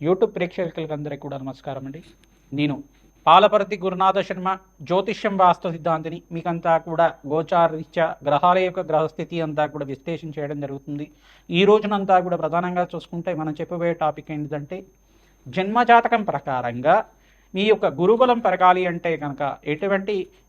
YouTube ప్రేక్షకులందరికీ కూడా నమస్కారం అండి. నేను పాలపరతి గురునాథ శర్మ జ్యోతిష్యం వాస్తు సిద్ధాంతిని మీకంతా కూడా గోచారీత్యా గ్రహాల యొక్క గ్రహస్థితి అంతా కూడా విశ్లేషణ చేయడం జరుగుతుంది. ఈ రోజునంతా కూడా ప్రధానంగా చూసుకుంటే మనం చెప్పబోయే టాపిక్ ఏంటంటే జన్మజాతకం ప్రకారంగా మీ యొక్క గురుబలం పెరగాలి అంటే కనుక ఎటువంటి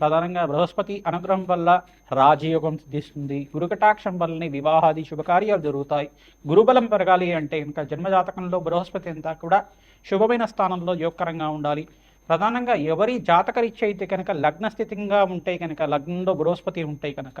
ప్రధానంగా బృహస్పతి అనుగ్రహం వల్ల రాజయోగం సిద్ధిస్తుంది. గురుకటాక్షం వల్లనే వివాహాది శుభకార్యాలు జరుగుతాయి. గురుబలం పెరగాలి అంటే ఇంకా జన్మజాతకంలో బృహస్పతి అంతా కూడా శుభమైన స్థానంలో యోగకరంగా ఉండాలి. ప్రధానంగా ఎవరి జాతకరీత్య అయితే కనుక లగ్నస్థితిగా ఉంటే కనుక లగ్నంలో బృహస్పతి ఉంటే కనుక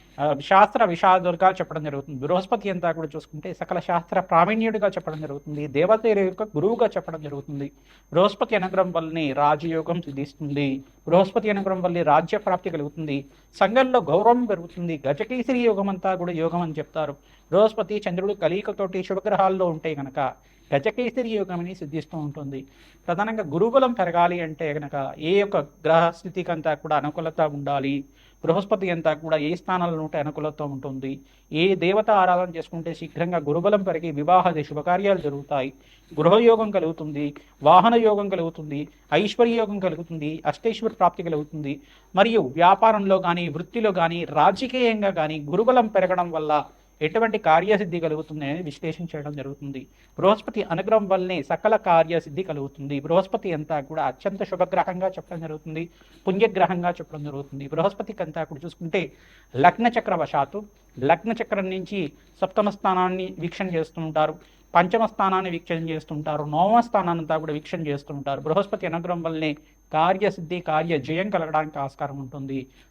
శాస్త్ర విషాదులుగా చెప్పడం జరుగుతుంది. బృహస్పతి అంతా కూడా చూసుకుంటే సకల శాస్త్ర ప్రావీణ్యుడిగా చెప్పడం జరుగుతుంది. దేవత యొక్క గురువుగా చెప్పడం జరుగుతుంది. బృహస్పతి అనుగ్రహం వల్లనే రాజయోగం సిద్ధిస్తుంది. బృహస్పతి అనుగ్రహం వల్లే రాజ్య ప్రాప్తి కలుగుతుంది. సంఘంలో గౌరవం పెరుగుతుంది. గజకేసరి యోగం అంతా కూడా యోగం అని చెప్తారు. బృహస్పతి చంద్రుడు కలికతోటి శుభగ్రహాల్లో ఉంటే కనుక గజకేసరి యోగం అని సిద్ధిస్తూ ఉంటుంది. ప్రధానంగా గురుబలం పెరగాలి అంటే కనుక ఏ యొక్క గ్రహ స్థితికంతా కూడా అనుకూలత ఉండాలి. బృహస్పతి అంతా కూడా ఏ స్థానాలను ఉంటే అనుకూలత ఉంటుంది? ఏ దేవత ఆరాధన చేసుకుంటే శీఘ్రంగా గురుబలం పెరిగి వివాహాది శుభకార్యాలు జరుగుతాయి? గృహయోగం కలుగుతుంది వాహన యోగం కలుగుతుంది ఐశ్వర్య యోగం కలుగుతుంది అష్టేశ్వర ప్రాప్తి కలుగుతుంది. మరియు వ్యాపారంలో కానీ వృత్తిలో కానీ రాజకీయంగా కానీ గురుబలం పెరగడం వల్ల ఎటువంటి కార్యసిద్ధి కలుగుతుంది అనేది విశ్లేషణ చేయడం జరుగుతుంది. బృహస్పతి అనుగ్రహం వల్లనే సకల కార్యసిద్ధి కలుగుతుంది. బృహస్పతి అంతా కూడా అత్యంత శుభగ్రహంగా చెప్పడం జరుగుతుంది. పుణ్యగ్రహంగా చెప్పడం జరుగుతుంది. బృహస్పతికి అంతా కూడా చూసుకుంటే లగ్న చక్ర వశాత్తు లగ్న చక్రం నుంచి సప్తమ స్థానాన్ని వీక్షణ చేస్తూ ఉంటారు. పంచమ స్థానాన్ని వీక్షణ చేస్తుంటారు నవమ స్థానాన్ని అంతా కూడా వీక్షణ చేస్తుంటారు బృహస్పతి అనుగ్రహం వల్లనే కార్యసిద్ధి కార్య జయం కలగడానికి ఆస్కారం ఉంటుంది.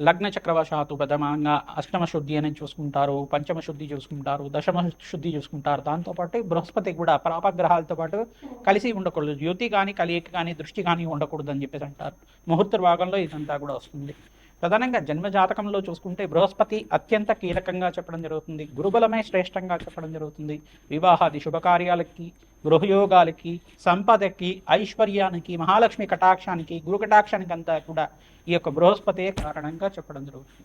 లగ్న చక్రవశాత్తు ప్రథమంగా అష్టమ శుద్ధి అని చూసుకుంటారు పంచమ శుద్ధి చూసుకుంటారు దశమ శుద్ధి చూసుకుంటారు. దాంతోపాటు బృహస్పతి కూడా పాపగ్రహాలతో పాటు కలిసి ఉండకూడదు. యుతి కానీ కలియక కానీ దృష్టి కానీ ఉండకూడదు అని చెప్పేసి అంటారు. ముహూర్త భాగంలో ఇదంతా కూడా వస్తుంది. ప్రధానంగా జన్మజాతకంలో చూసుకుంటే బృహస్పతి అత్యంత కీలకంగా చెప్పడం జరుగుతుంది. గురుబలమే శ్రేష్టంగా చెప్పడం జరుగుతుంది. వివాహాది శుభకార్యాలకి గృహయోగాలకి సంపదకి ఐశ్వర్యానికి మహాలక్ష్మి కటాక్షానికి గురు కటాక్షానికి అంతా కూడా ఈ యొక్క బృహస్పతే కారణంగా చెప్పడం జరుగుతుంది.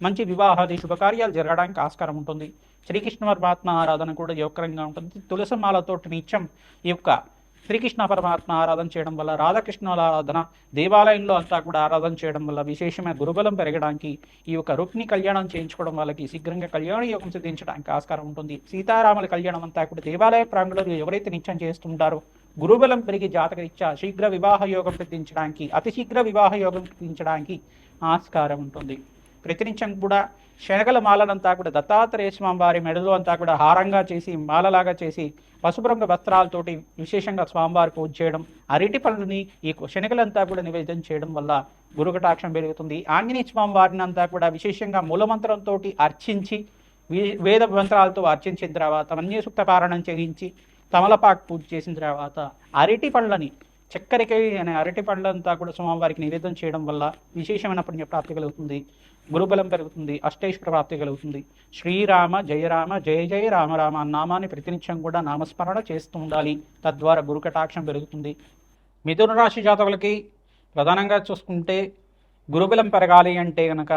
మంచి వివాహాది శుభకార్యాలు జరగడానికి ఆస్కారం ఉంటుంది. శ్రీకృష్ణ పరమాత్మ ఆరాధన కూడా యోగకరంగా ఉంటుంది. తులసమాలతో నిత్యం ఈ యొక్క శ్రీకృష్ణ పరమాత్మ ఆరాధన చేయడం వల్ల రాధాకృష్ణుల ఆరాధన దేవాలయంలో అంతా కూడా ఆరాధన చేయడం వల్ల విశేషమైన గురుబలం పెరగడానికి ఈ యొక్క రుక్ని కళ్యాణం చేయించుకోవడం వాళ్ళకి శీఘ్రంగా కళ్యాణ యోగం సిద్ధించడానికి ఆస్కారం ఉంటుంది. సీతారాముల కళ్యాణం అంతా కూడా దేవాలయ ప్రాంగణంలో ఎవరైతే నిత్యం చేస్తుంటారో గురుబలం పెరిగి జాతకరీత్యా శీఘ్ర వివాహ యోగం సిద్ధించడానికి అతి శీఘ్ర వివాహ యోగం సిద్ధించడానికి ఆస్కారం ఉంటుంది. ప్రతినిత్యం కూడా శనగల మాలనంతా కూడా దత్తాత్రేయ స్వామివారి మెడలో అంతా కూడా హారంగా చేసి మాలలాగా చేసి పసుపు రంగు వస్త్రాలతోటి విశేషంగా స్వామివారి పూజ చేయడం అరటి పనులని ఈ శనగలంతా కూడా నివేదన చేయడం వల్ల గురుకటాక్షం పెరుగుతుంది. ఆంజనేయ స్వామి వారిని అంతా కూడా విశేషంగా మూలమంత్రంతో అర్చించి వే- వేద మంత్రాలతో అర్చించిన తర్వాత మన్యసూక్త పారాయణం చేయించి తమలపాకు పూజ చేసిన తర్వాత అరటి పండ్లని చక్కెరకాయ అనే అరటి పండ్లంతా కూడా స్వామివారికి నివేదన చేయడం వల్ల విశేషమైన పుణ్యప్రాప్తి కలుగుతుంది. గురుబలం పెరుగుతుంది అష్టైశ్వర ప్రాప్తి కలుగుతుంది. శ్రీరామ జయరామ జయ జయ రామ రామ నామాన్ని ప్రతినిత్యం కూడా నామస్మరణ చేస్తూ ఉండాలి. తద్వారా గురుకటాక్షం పెరుగుతుంది. మిథున రాశి జాతకులకి ప్రధానంగా చూసుకుంటే గురుబలం పెరగాలి అంటే కనుక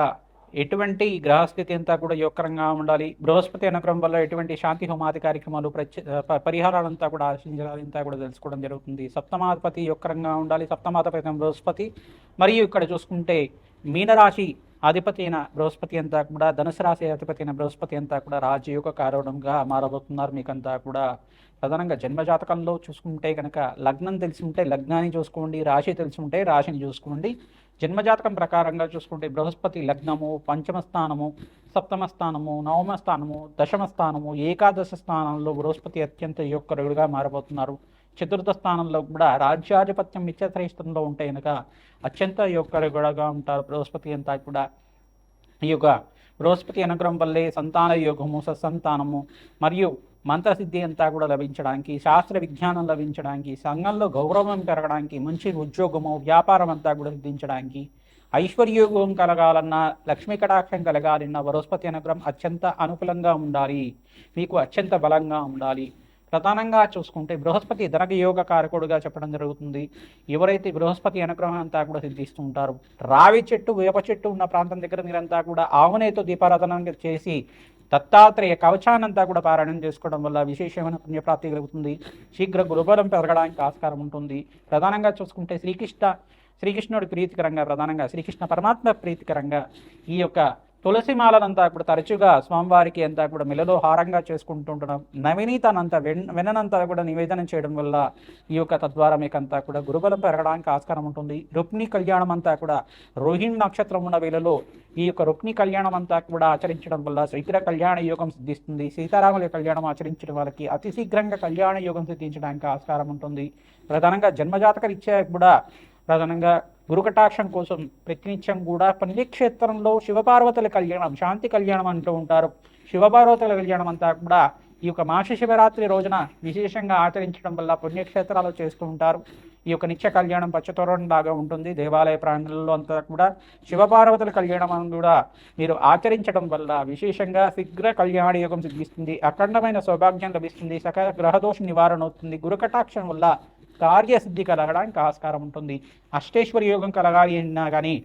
ఎటువంటి గ్రహస్థితి అంతా కూడా యోగకరంగా ఉండాలి. బృహస్పతి అనుగ్రహం వల్ల ఎటువంటి శాంతి హోమాది కార్యక్రమాలు ప్రత్య పరిహారాలంతా కూడా ఆశించాలి అంతా కూడా తెలుసుకోవడం జరుగుతుంది. సప్తమాధిపతి యోగకరంగా ఉండాలి. సప్తమాధిపతి బృహస్పతి. మరియు ఇక్కడ చూసుకుంటే మీనరాశి అధిపతి అయిన బృహస్పతి అంతా కూడా ధనుసు రాశి అధిపతి అయిన బృహస్పతి అంతా కూడా రాజయోగ కారణంగా మారబోతున్నారు. మీకంతా కూడా ప్రధానంగా జన్మజాతకంలో చూసుకుంటే కనుక లగ్నం తెలిసి ఉంటే లగ్నాన్ని చూసుకోండి రాశి తెలిసి ఉంటే రాశిని చూసుకోండి. జన్మజాతకం ప్రకారంగా చూసుకుంటే బృహస్పతి లగ్నము పంచమ స్థానము సప్తమ స్థానము నవమ స్థానము దశమ స్థానము ఏకాదశ స్థానంలో బృహస్పతి అత్యంత యోగకరుడుగా మారబోతున్నారు. చతుర్థ స్థానంలో కూడా రాజ్యాధిపత్యం నిత్యశ్రేష్టంలో ఉంటే కనుక అత్యంత యోగకరుడుగా ఉంటారు బృహస్పతి అంతా కూడా. ఈ యొక్క బృహస్పతి అనుగ్రహం వల్లే సంతాన యోగము సత్సంతానము మరియు మంత్రసిద్ధి అంతా కూడా లభించడానికి శాస్త్ర విజ్ఞానం లభించడానికి సంఘంలో గౌరవం పెరగడానికి మంచి ఉద్యోగము వ్యాపారం అంతా కూడా సిద్ధించడానికి ఐశ్వర్యోగం కలగాలన్నా లక్ష్మీ కటాక్షం కలగాలన్నా బృహస్పతి అనుగ్రహం అత్యంత అనుకూలంగా ఉండాలి. మీకు అత్యంత బలంగా ఉండాలి. ప్రధానంగా చూసుకుంటే బృహస్పతి ధనక యోగ కారకుడుగా చెప్పడం జరుగుతుంది. ఎవరైతే బృహస్పతి అనుగ్రహం అంతా కూడా సిద్ధిస్తూ ఉంటారు రావి చెట్టు వేప చెట్టు ఉన్న ప్రాంతం దగ్గర మీరంతా కూడా ఆవునేతో దీపారాధన చేసి దత్తాత్రేయ కవచానంతా కూడా పారాయణం చేసుకోవడం వల్ల విశేషమైన పుణ్యప్రాప్తి కలుగుతుంది. శీఘ్ర గురుబలం పెరగడానికి ఆస్కారం ఉంటుంది. ప్రధానంగా చూసుకుంటే శ్రీకృష్ణ శ్రీకృష్ణుడి ప్రీతికరంగా ప్రధానంగా శ్రీకృష్ణ పరమాత్మ ప్రీతికరంగా ఈ యొక్క తులసి మాలనంతా ఇప్పుడు తరచుగా స్వామివారికి అంతా కూడా మెలలో హారంగా చేసుకుంటుంటున్నాం నవనీతానంతా వెన్ వెననంతా కూడా నివేదన చేయడం వల్ల ఈ యొక్క తద్వారా మీకంతా కూడా గురుబలం పెరగడానికి ఆస్కారం ఉంటుంది. రుక్ని కళ్యాణం అంతా కూడా రోహిణి నక్షత్రం ఉన్న వేళలో ఈ యొక్క రుక్ని కళ్యాణం అంతా కూడా ఆచరించడం వల్ల శీఘ్ర కళ్యాణ యోగం సిద్ధిస్తుంది. సీతారాముల కళ్యాణం ఆచరించడం వాళ్ళకి అతి శీఘ్రంగా కళ్యాణ యోగం సిద్ధించడానికి ఆస్కారం ఉంటుంది. ప్రధానంగా జన్మజాతక రీత్యా కూడా ప్రధానంగా గురుకటాక్షం కోసం ప్రతినిత్యం కూడా పుణ్యక్షేత్రంలో శివపార్వతుల కళ్యాణం శాంతి కళ్యాణం అంటూ ఉంటారు. శివపార్వతుల కళ్యాణం అంతా కూడా ఈ యొక్క మాస శివరాత్రి రోజున విశేషంగా ఆచరించడం వల్ల పుణ్యక్షేత్రాలు చేస్తూ ఉంటారు. ఈ యొక్క నిత్య కళ్యాణం పచ్చతోరణం లాగా ఉంటుంది. దేవాలయ ప్రాంగణంలో అంతా కూడా శివపార్వతుల కళ్యాణం అని కూడా మీరు ఆచరించడం వల్ల విశేషంగా శీఘ్ర కళ్యాణ యోగం సిద్ధిస్తుంది. అఖండమైన సౌభాగ్యం లభిస్తుంది. సకల గ్రహదోష నివారణ అవుతుంది. గురుకటాక్షం వల్ల కార్యసిద్ధి కలగడానికి ఆస్కారం ఉంటుంది. అష్టేశ్వరి యోగం కలగాలి అన్నా కానీ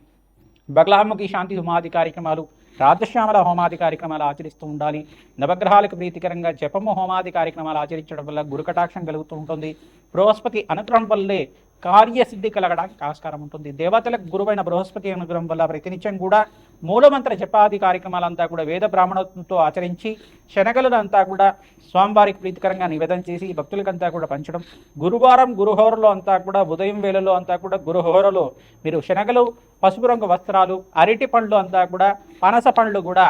బగలాముఖి శాంతి హోమాది కార్యక్రమాలు రాధశ్యామల హోమాది కార్యక్రమాలు ఆచరిస్తూ ఉండాలి. నవగ్రహాలకు ప్రీతికరంగా జపము హోమాది కార్యక్రమాలు ఆచరించడం వల్ల గురుకటాక్షం కలుగుతూ ఉంటుంది. బృహస్పతి అనుగ్రహం వల్లే కార్యసిద్ధి కలగడానికి ఆస్కారం ఉంటుంది. దేవతలకు గురువైన బృహస్పతి అనుగ్రహం వల్ల ప్రతినిత్యం కూడా మూలమంత్ర జపాది కార్యక్రమాలంతా కూడా వేద బ్రాహ్మణత్వంతో ఆచరించి శనగలను అంతా కూడా స్వామివారికి ప్రీతికరంగా నివేదన చేసి భక్తులకంతా కూడా పంచడం. గురువారం గురుహోరలో అంతా కూడా ఉదయం వేళలో అంతా కూడా గురుహోరలో మీరు శనగలు పసుపు రంగు వస్త్రాలు అరటి పండ్లు అంతా కూడా పనస పండ్లు కూడా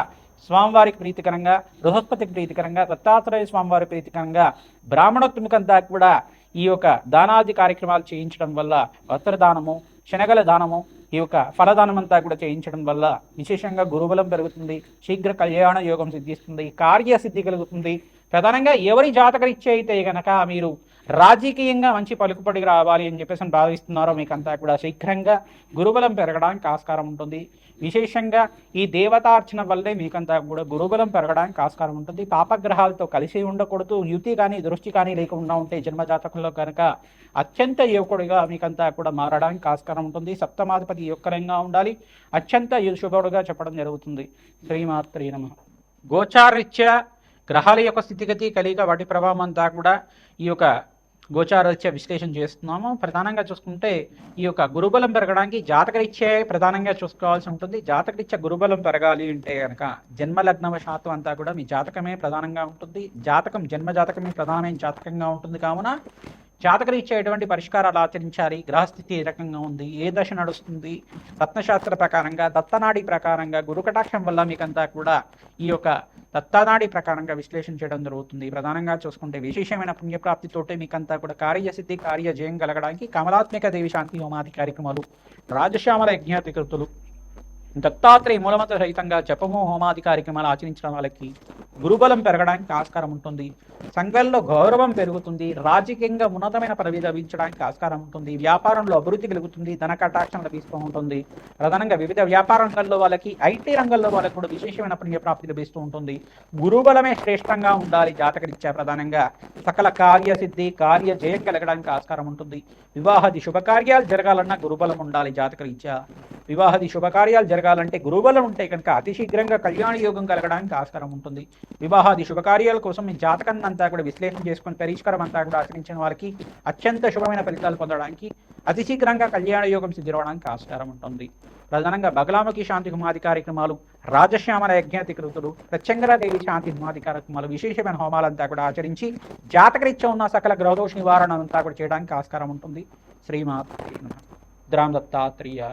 స్వామివారికి ప్రీతికరంగా బృహస్పతికి ప్రీతికరంగా దత్తాత్రేయ స్వామివారి ప్రీతికరంగా బ్రాహ్మణోత్మికంతా కూడా ఈ యొక్క దానాది కార్యక్రమాలు చేయించడం వల్ల వస్త్రదానము శనగల దానము ఈ యొక్క ఫలదానం అంతా కూడా చేయించడం వల్ల విశేషంగా గురుబలం పెరుగుతుంది శీఘ్ర కళ్యాణ యోగం సిద్ధిస్తుంది కార్యసిద్ధి కలుగుతుంది. ప్రధానంగా ఎవరి జాతకరీత్య అయితే గనక మీరు రాజకీయంగా మంచి పలుకుబడి రావాలి అని చెప్పేసి అని భావిస్తున్నారో మీకంతా కూడా శీఘ్రంగా గురుబలం పెరగడానికి ఆస్కారం ఉంటుంది. విశేషంగా ఈ దేవతార్చన వల్లే మీకంతా కూడా గురుబలం పెరగడానికి ఆస్కారం ఉంటుంది. పాపగ్రహాలతో కలిసి ఉండకూడదు. యుతి కానీ దృష్టి కానీ లేకుండా ఉంటే జన్మజాతకంలో కనుక అత్యంత యువకుడిగా మీకంతా కూడా మారడానికి ఆస్కారం ఉంటుంది. సప్తమాధిపతి యువకరంగా ఉండాలి. అత్యంత శుభుడుగా చెప్పడం జరుగుతుంది. శ్రీమాత్రి నమ. గోచారీత్యా గ్రహాల యొక్క స్థితిగతి కలిగ వాటి ప్రభావం అంతా కూడా ఈ యొక్క గోచారరీత్యా విశ్లేషణ చేస్తున్నాము. ప్రధానంగా చూసుకుంటే ఈ యొక్క గురుబలం పెరగడానికి జాతకరీత్యే ప్రధానంగా చూసుకోవాల్సి ఉంటుంది. జాతకరీత్యా గురుబలం పెరగాలి అంటే కనుక జన్మ శాతం అంతా కూడా మీ జాతకమే ప్రధానంగా ఉంటుంది. జాతకం జన్మ జాతకమే ప్రధానమైన జాతకంగా ఉంటుంది కావున జాతకరీత్యా ఎటువంటి పరిష్కారాలు ఆచరించాలి. గ్రహస్థితి ఏ రకంగా ఉంది? ఏ దశ నడుస్తుంది? రత్నశాస్త్ర ప్రకారంగా దత్తనాడి ప్రకారంగా గురుకటాక్షం వల్ల మీకంతా కూడా ఈ యొక్క దత్తానాడి ప్రకారంగా విశ్లేషణ చేయడం జరుగుతుంది. ప్రధానంగా చూసుకుంటే విశేషమైన పుణ్యప్రాప్తితోటే మీకంతా కూడా కార్యసిద్ధి కార్యజయం కలగడానికి కమలాత్మిక దేవి శాంతి హోమాది కార్యక్రమాలు రాజశ్యామల యజ్ఞాధికృతులు దత్తాత్రేయ మూలమంత్ర సహితంగా జపము హోమాది కార్యక్రమాలు ఆచరించడం వాళ్ళకి గురుబలం పెరగడానికి ఆస్కారం ఉంటుంది. సంఘంలో గౌరవం పెరుగుతుంది. రాజకీయంగా ఉన్నతమైన పదవి లభించడానికి ఆస్కారం ఉంటుంది. వ్యాపారంలో అభివృద్ధి కలుగుతుంది. ధన కటాక్షం లభిస్తూ ఉంటుంది. ప్రధానంగా వివిధ వ్యాపార రంగంలో వాళ్ళకి ఐటీ రంగంలో వాళ్ళకి కూడా విశేషమైన పుణ్యప్రాప్తి లభిస్తూ ఉంటుంది. గురుబలమే శ్రేష్టంగా ఉండాలి జాతకరీత్యా ప్రధానంగా. సకల కార్యసిద్ధి కార్య జయం కలగడానికి ఆస్కారం ఉంటుంది. వివాహాది శుభకార్యాలు జరగాలన్నా గురుబలం ఉండాలి జాతకరీత్యా. వివాహాది శుభకార్యాలు జరగాలంటే గురుబలం ఉంటే కనుక అతి శీఘ్రంగా కళ్యాణ యోగం కలగడానికి ఆస్కారం ఉంటుంది. వివాహాది శుభకార్యాల కోసం మీ జాతకాన్ని అంతా కూడా విశ్లేషణ చేసుకుని పరిష్కారం అంతా కూడా ఆచరించిన వారికి అత్యంత శుభమైన ఫలితాలు పొందడానికి అతి శీఘ్రంగా కళ్యాణ యోగం సిద్ధిరవడానికి ఆస్కారం ఉంటుంది. ప్రధానంగా బగలాముఖి శాంతి హోమాది కార్యక్రమాలు రాజశ్యామల యజ్ఞాధికృతులు ప్రత్యంగరాదేవి శాంతి హోమాది కార్యక్రమాలు విశేషమైన హోమాలంతా కూడా ఆచరించి జాతకరీత్యా ఉన్న సకల గ్రహదోష నివారణ అంతా కూడా చేయడానికి ఆస్కారం ఉంటుంది. శ్రీమాత్ ద్రామ్ దత్తాత్రేయ